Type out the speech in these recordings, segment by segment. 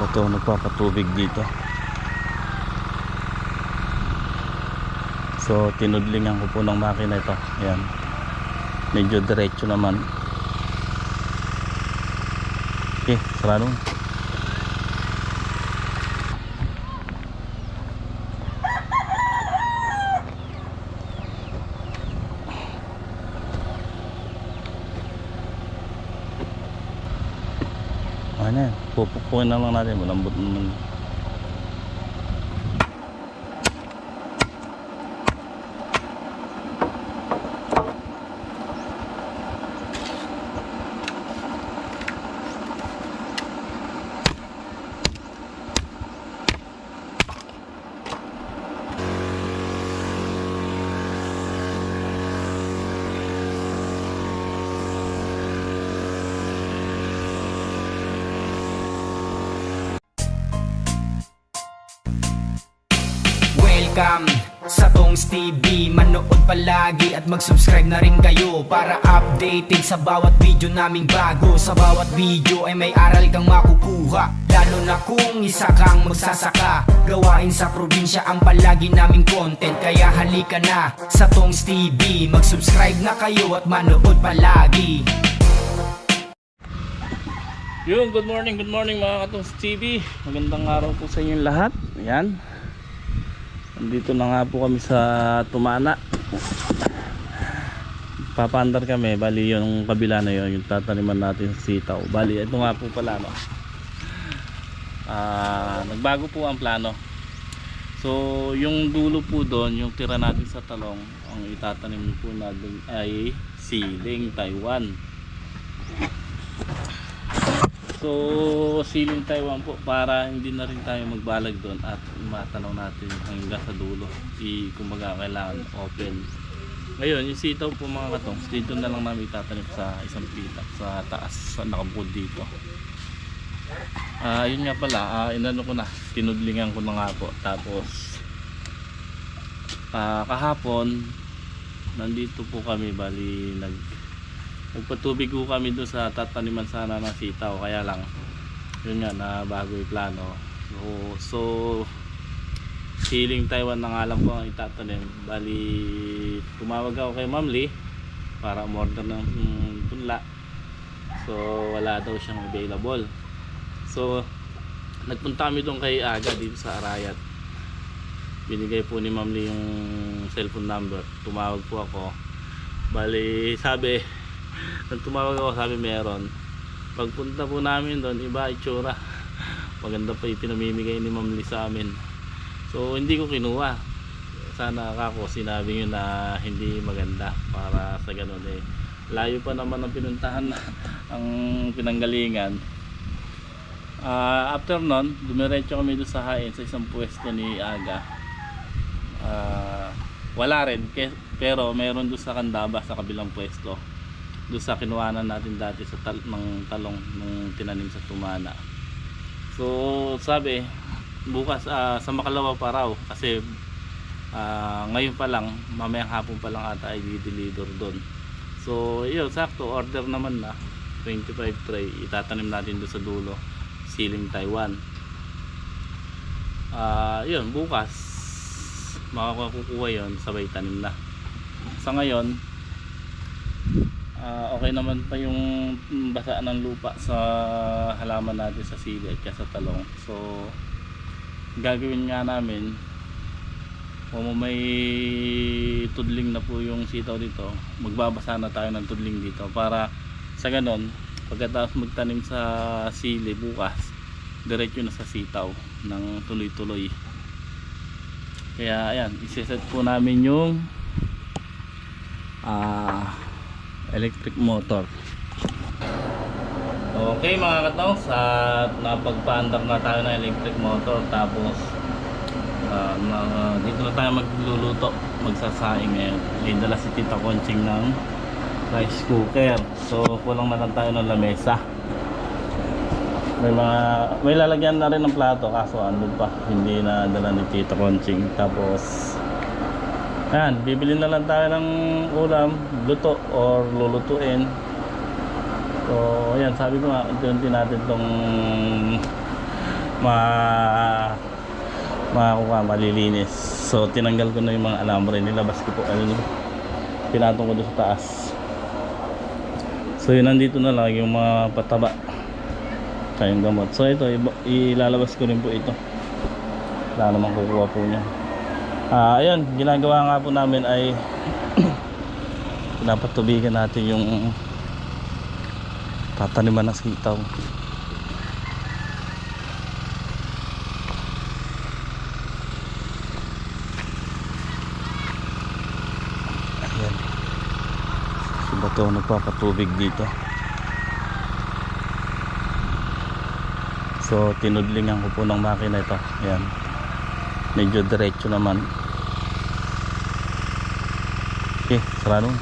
bato nagpapatubig dito. So tinudlingan ko po ng makina ito. Ayan. Medyo diretso naman. Okay sarado Okay na yan. Pupukuin na lang natin. Malambot naman. Tongs TV Manood palagi at mag-subscribe na rin kayo Para updated sa bawat video naming bago Sa bawat video ay may aral kang makukuha Lalo na kung isa kang magsasaka Gawain sa probinsya ang palagi naming content Kaya halika na sa Tongs TV Mag-subscribe na kayo at manood palagi Yun, good morning, good morning mga Katungs TV. Magandang araw po sa inyong lahat. Ayan. Nandito na nga po kami sa Tumana. Papandar kami, bali yung kabila na yun, yung tataniman natin sitaw. Bali, ito nga po pala no. Ah, nagbago po ang plano. So, yung dulo po doon, yung tira natin sa talong, ang itatanim po natin ay siling Taiwan. So, siling Taiwan po para hindi na rin tayo magbalag doon at matanaw natin hanggang sa dulo. I, kumbaga, kailangan open. Ngayon, yung sitaw po mga katong, dito na lang namin itatanim sa isang pitak sa taas, sa nakabukod dito. Ah, yun nga pala, ah, inano ko na, tinudlingan ko na nga po. Tapos, ah, kahapon, nandito po kami, bali, nag, nagpatubig ko kami doon sa tataniman sana ng sitaw kaya lang yun nga na bago yung plano. So, so siling Taiwan na nga lang po ang itatanim. Bali tumawag ako kay Ma'am Lee para umorder ng mm, punla so wala daw siyang available. So nagpunta kami doon kay Aga dito sa Arayat. Binigay po ni Ma'am Lee yung cellphone number. Tumawag po ako. Bali sabi nang tumawag ako sabi meron. Pagpunta po namin doon iba itsura. Maganda pa yung pinamimigay ni Ma'am Lee sa amin. So hindi ko kinuha. Sana ako sinabi nyo na hindi maganda para sa ganun eh. Layo pa naman ang pinuntahan ang pinanggalingan. Ah, after nun dumiretso kami doon sa hain sa isang pwesto ni Aga. Ah, wala rin pero meron doon sa Kandaba sa kabilang pwesto doon sa kinuhanan natin dati sa tal ng talong nung tinanim sa Tumana. So sabi bukas ah, sa Makalawa pa raw kasi ah, ngayon pa lang mamayang hapon pa lang ata ay di-deliver doon. So yun sakto order naman na 25 tray itatanim natin doon sa dulo siling Taiwan. Ah yun bukas makakukuha yon sabay tanim na. Sa ngayon Ah, okay naman pa yung basaan ng lupa sa halaman natin sa sili at sa talong. So, gagawin nga namin kung may tudling na po yung sitaw dito, magbabasa na tayo ng tudling dito para sa ganon, pagkatapos magtanim sa sili bukas, diretso na sa sitaw ng tuloy-tuloy. Kaya ayan, iseset po namin yung ah electric motor. Okay mga katong sa napagpaandar na tayo ng electric motor tapos ah, na- dito na tayo magluluto magsasaing ngayon may dala si tita Conching ng rice cooker. So kulang na lang tayo ng lamesa. May mga may lalagyan na rin ng plato kaso andun pa hindi na dala ni tita Conching tapos yan, bibili na lang tayo ng ulam, luto or lulutuin. So, ayan, sabi ko nga, unti-unti natin tong ma makakuha malilinis. So tinanggal ko na yung mga alambre nilabas ko po ano pinatong ko doon sa taas. So yun nandito na lang yung mga pataba. Kayong gamot. So ito ilalabas ko rin po ito. Wala namang kukuha po niya ah ayun ginagawa nga po namin ay pinapatubigan natin yung tataniman ng sitaw. Ayan. Si Bato nagpapatubig dito. So tinudlingan ko po ng makina ito. Ayan. Medyo diretso naman okay na.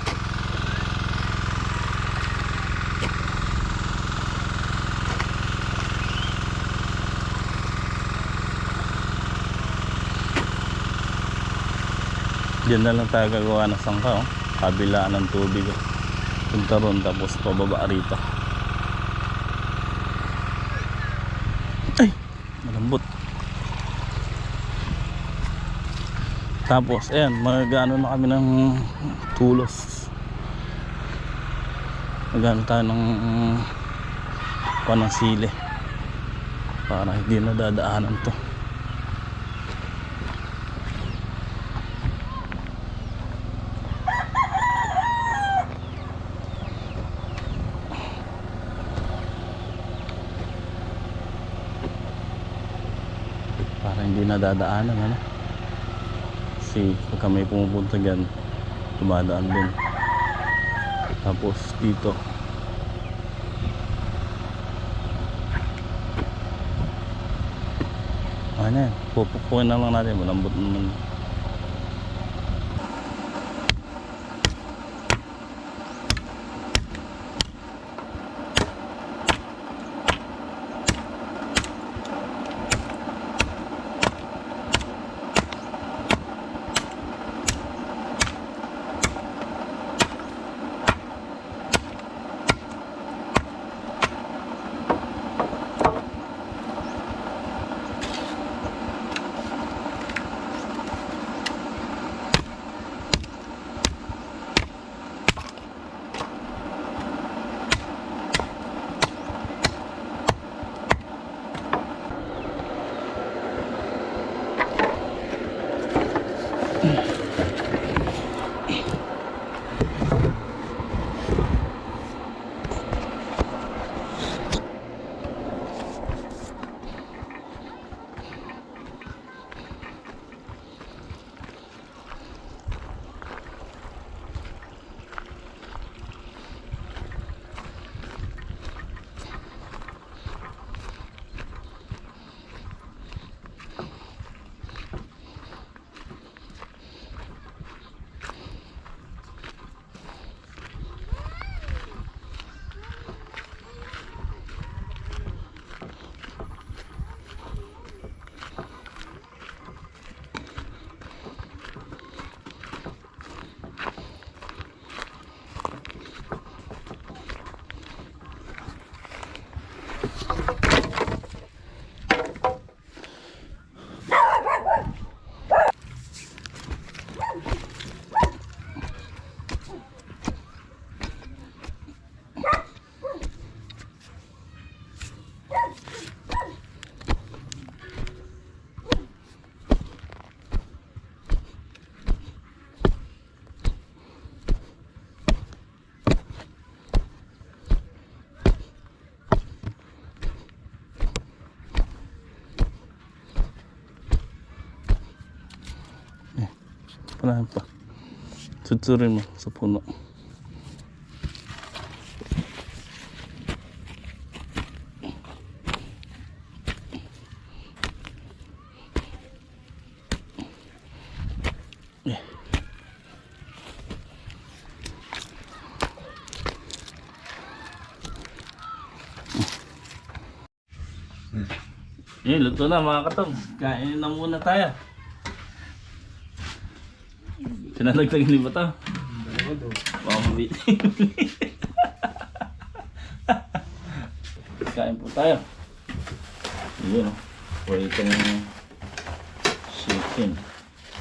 Diyan na lang tayo gagawa ng sangka oh. Kabilaan ng tubig oh. Punta ron tapos pababa rito. Ay! Malambot. Tapos, ayan, magano na kami ng tulos. Magano tayo ng panang sili. Para hindi na dadaanan to. para hindi nadadaanan ano kasi pagka may pumupunta dyan dumadaan din. Tapos dito. Ano yan? Pupukuin na lang natin. Malambot naman Parahan pa. Tutsurin mo sa puno. Eh, luto na mga katong. Kain na muna tayo. Sinalagtag ni ba ito? Baka mabitin. Kain po tayo. Yun o. Pwedeng chicken.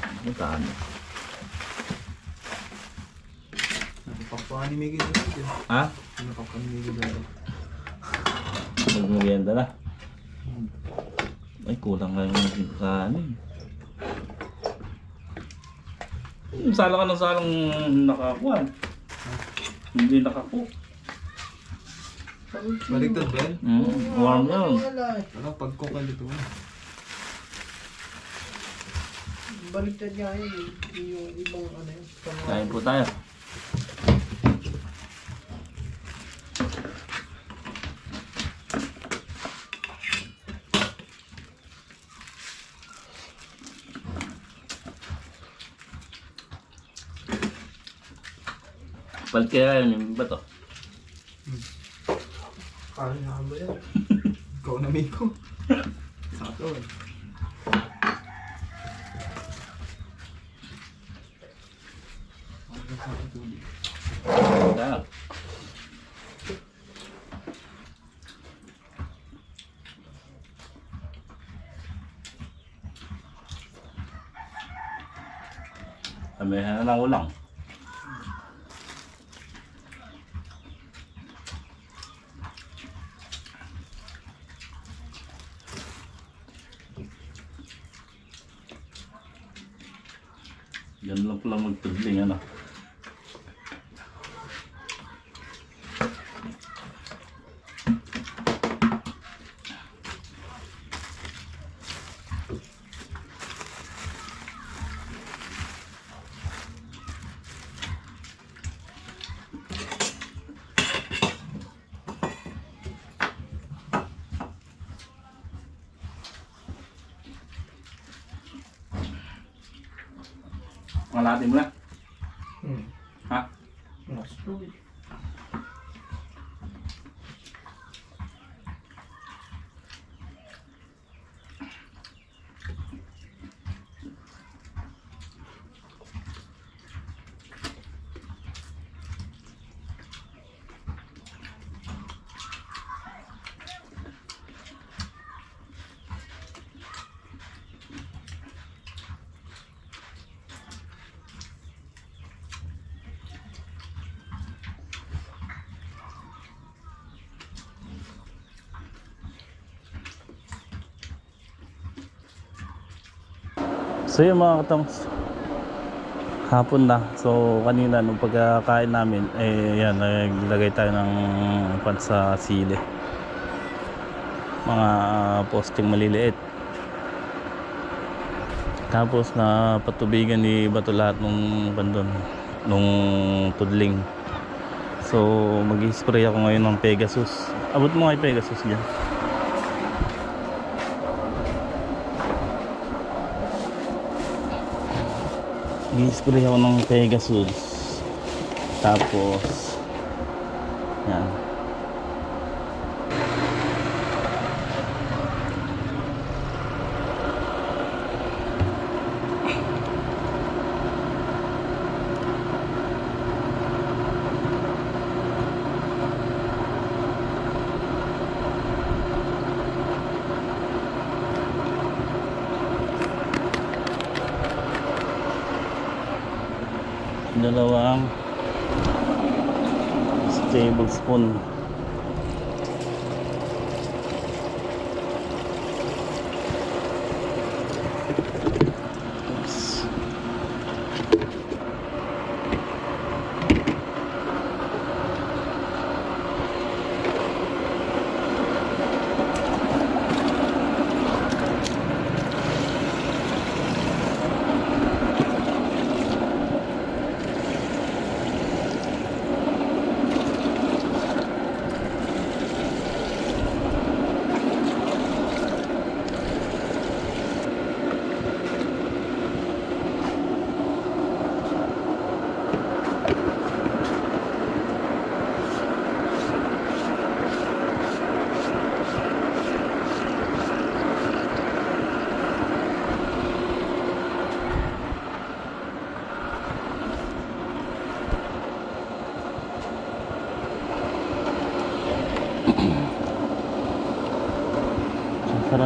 Ano tano? Napapakaanime ka dito. Ha? Napapakaanime ka dito. Magmerienda na. Ay, kulang nga yung kanin. Sala ka ng salang nakakuan. Hindi nakakook. Baligtad ba? Mm, warm yun. Ano, pag-cook ka dito. Baliktad nga yun, yung ibang ano yun. Kain po tayo. Palit kaya yun yung bato. Kaya nga ba yan? Ikaw na may ko. Sakto eh. Ano sa akin tubig? Tayo. Kami na lang ulang. Yan lang pala magtudling ano. Malati mo na. Hmm. Ha? Mas tuloy. So yun mga katongs, hapon na. So kanina nung pagkakain namin, eh yan, naglagay tayo ng pan sa sili. Mga ah, posting maliliit. Tapos na patubigan ni Bato lahat nung bandon, nung tudling. So mag-spray ako ngayon ng Pegasus. Abot mo yung Pegasus dyan. Gi-spray ako ng Pegasus. Tapos, yan. Dalawang tablespoon Oops.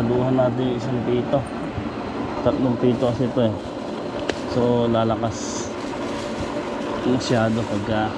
Saraduhan natin yung isang pito. Tatlong pito kasi ito eh. So lalakas masyado pagka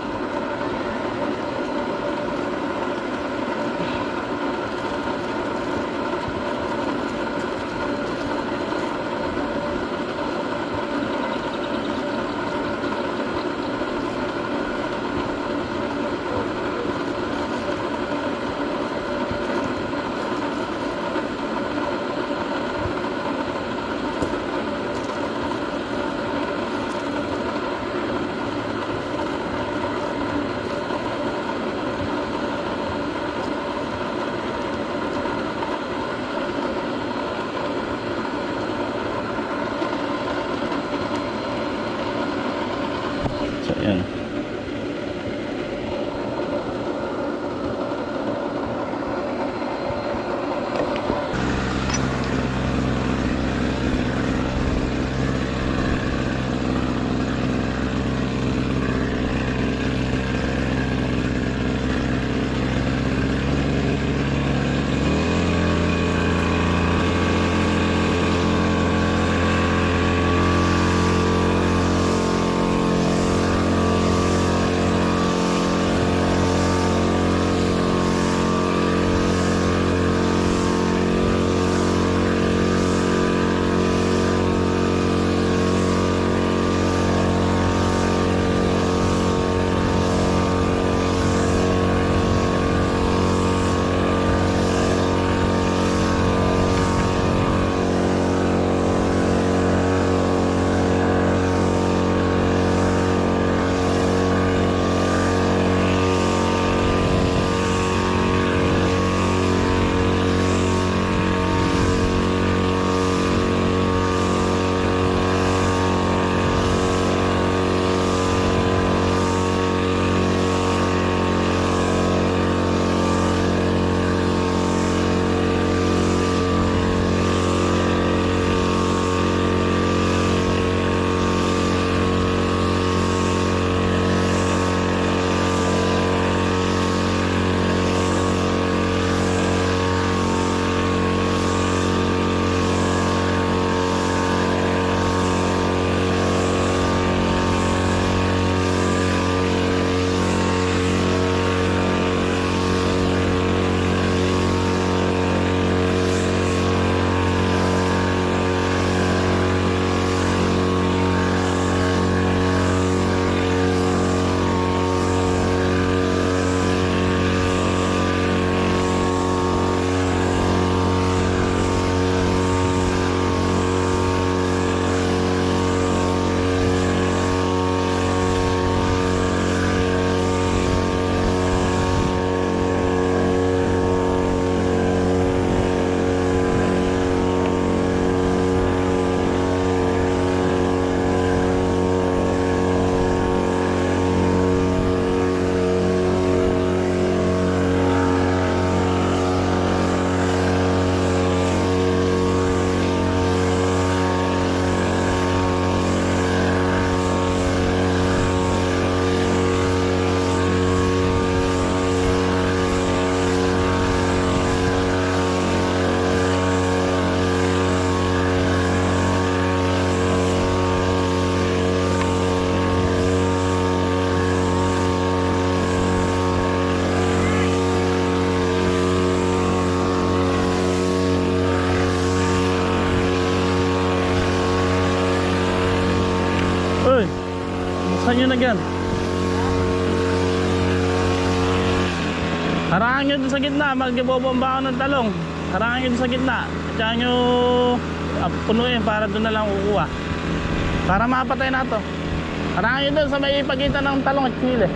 Uy! Buksan nyo na yan. Harangan nyo sa gitna. Magbobomba ako ng talong. Harangan nyo sa gitna. Tsaka nyo ah, punuin para doon na lang kukuha. Para mapatay na to. Harangan nyo doon sa may pagitan ng talong at chile.